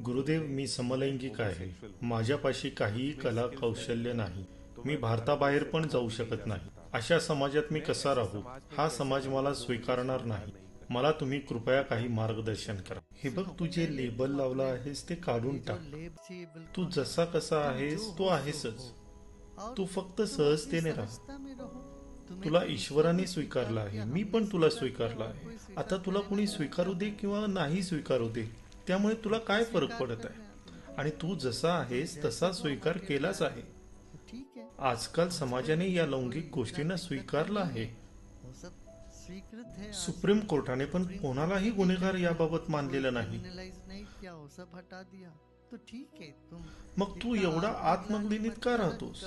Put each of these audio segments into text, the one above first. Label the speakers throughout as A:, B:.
A: गुरुदेव मी समलैंगिक आहे. माझ्यापाशी काहीही कला कौशल्य नाही. मी भारताबाहेर पण जाऊ शकत नाही. अशा समाजात मी कसा राहू? हा समाज मला स्वीकारणार नाही. मला तुम्ही कृपया काही मार्गदर्शन करा. हे बघ तू जे लेबल लावलं आहेस ते काढून टाक. तू जसा कसा आहेस तो आहेसच. तू फक्त सहजतेने राहा. तुला ईश्वराने स्वीकारला आहे. मी पण तुला स्वीकारला आहे. आता तुला कोणी स्वीकारू दे किंवा नाही स्वीकारू दे त्यामुळे तुला काय फरक पडत आहे? आणि तू जसा आहेस तसा स्वीकार केलाच आहे.
B: ठीक
A: आजकाल समाजाने या लैंगिक गोष्टींना स्वीकारलं आहे.
B: है
A: सुप्रीम कोर्टाने पण कोणालाही गुन्हेगार याबाबत मानलेलं नाही.
B: है
A: मग तू एवढा आत्मग्लिनीत का राहतोस?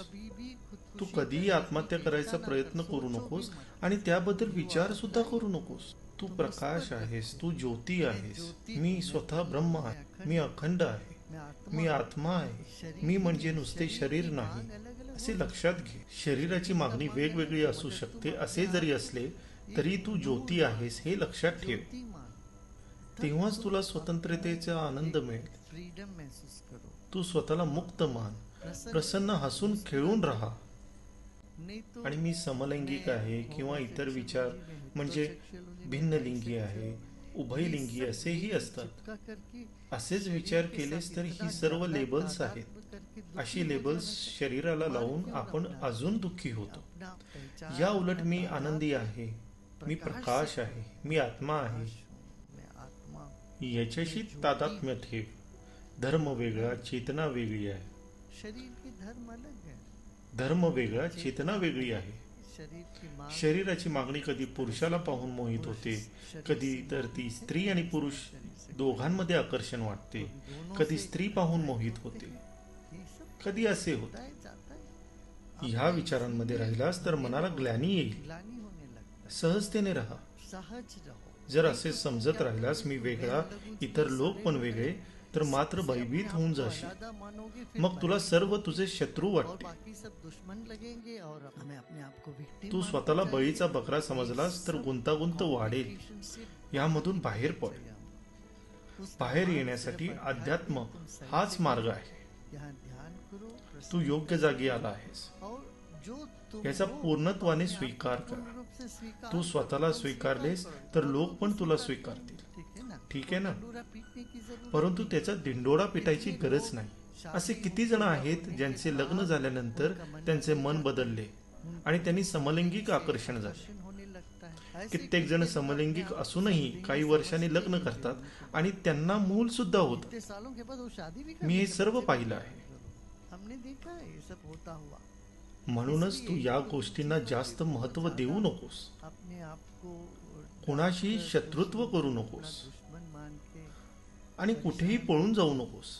A: तू कधीही आत्महत्या करायचा प्रयत्न करू नकोस आणि त्याबद्दल विचार सुद्धा करू नकोस. तू प्रकाश आहेस तू ज्योती आहेस मी स्वतः ब्रह्म आहे मी अखंड आहे
B: मी आत्मा
A: आहे मी म्हणजे नुसते शरीर नाही असे लक्षात घे. शरीराची मागणी वेगवेगळी असू शकते असे जरी असले तरी तू ज्योती आहेस हे लक्षात ठेव. तेव्हाच तुला स्वतंत्रतेचा आनंद मिळेल. तू स्वतःला मुक्त मान
B: प्रसन्न
A: हसून खेळून राहा. आणि मी समलैंगिक आहे किंवा इतर विचार म्हणजे भिन्नलिंगी आहे उभयलिंगी असेही असतात. असेच विचार केलेस तर ही सर्व लेबल्स आहेत. अशी लेबल्स शरीराला लावून आपण अजून दुःखी होतो. या उलट मी आनंदी आहे मी प्रकाश आहे मी आत्मा आहे.
B: आत्मा
A: याच्याशी तादात्म्य ठेव. धर्म वेगळा चेतना वेगळी आहे.
B: धर्म
A: वेगळा चेतना वेगळी आहे. शरीराची मागणी कधी पुरुषाला पाहून मोहित होते कधी तर ती स्त्री आणि पुरुष दोघांमध्ये आकर्षण वाटते कधी स्त्री पाहून मोहित होते कधी असे होते. ह्या विचारांमध्ये राहिलास तर मनाला ग्लानी येईल. सहजतेने राहा.
B: सहज रहो.
A: जर असे समजत राहिलास मी वेगळा इतर लोक पण वेगळे तर मात्र भयभीत होऊन जाशील. मग तुला सर्व तुझे शत्रू वाटते तू स्वतःला। बळीचा बकरा समजलास तर गुंतागुंत वाढेल. यामधून बाहेर पड. बाहेर येण्यासाठी अध्यात्म हाच मार्ग आहे. तू योग्य जागी आला आहेस. याचा पूर्णत्वाने स्वीकार करा. तू स्वतःला स्वीकारलेस
B: स्वीकार करो,
A: तर लोक पण तुला
B: स्वीकार
A: स्वीकारतील.
B: ठीक
A: आहे ना? परंतु त्याचा दिंडोळा पिटायची गरज नाही. असे किती जण आहेत ज्यांचे लग्न झाल्यानंतर त्यांचे मन बदलले आणि त्यांनी समलैंगिक आकर्षण झाले. कित्येक जण समलैंगिक असूनही काही वर्षांनी लग्न करतात आणि त्यांना मूल सुद्धा होत. मी हे सर्व पाहिलं आहे. म्हणूनच तू या गोष्टींना जास्त महत्त्व देऊ नकोस. कोणाशी शत्रुत्व करू नकोस. आणि कुठेही पळून जाऊ नकोस.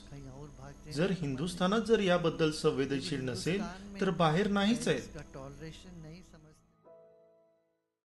A: जर हिंदुस्थानात जर याबद्दल संवेदनशील नसेल तर बाहेर नाहीच आहेत.
B: टॉलरेशन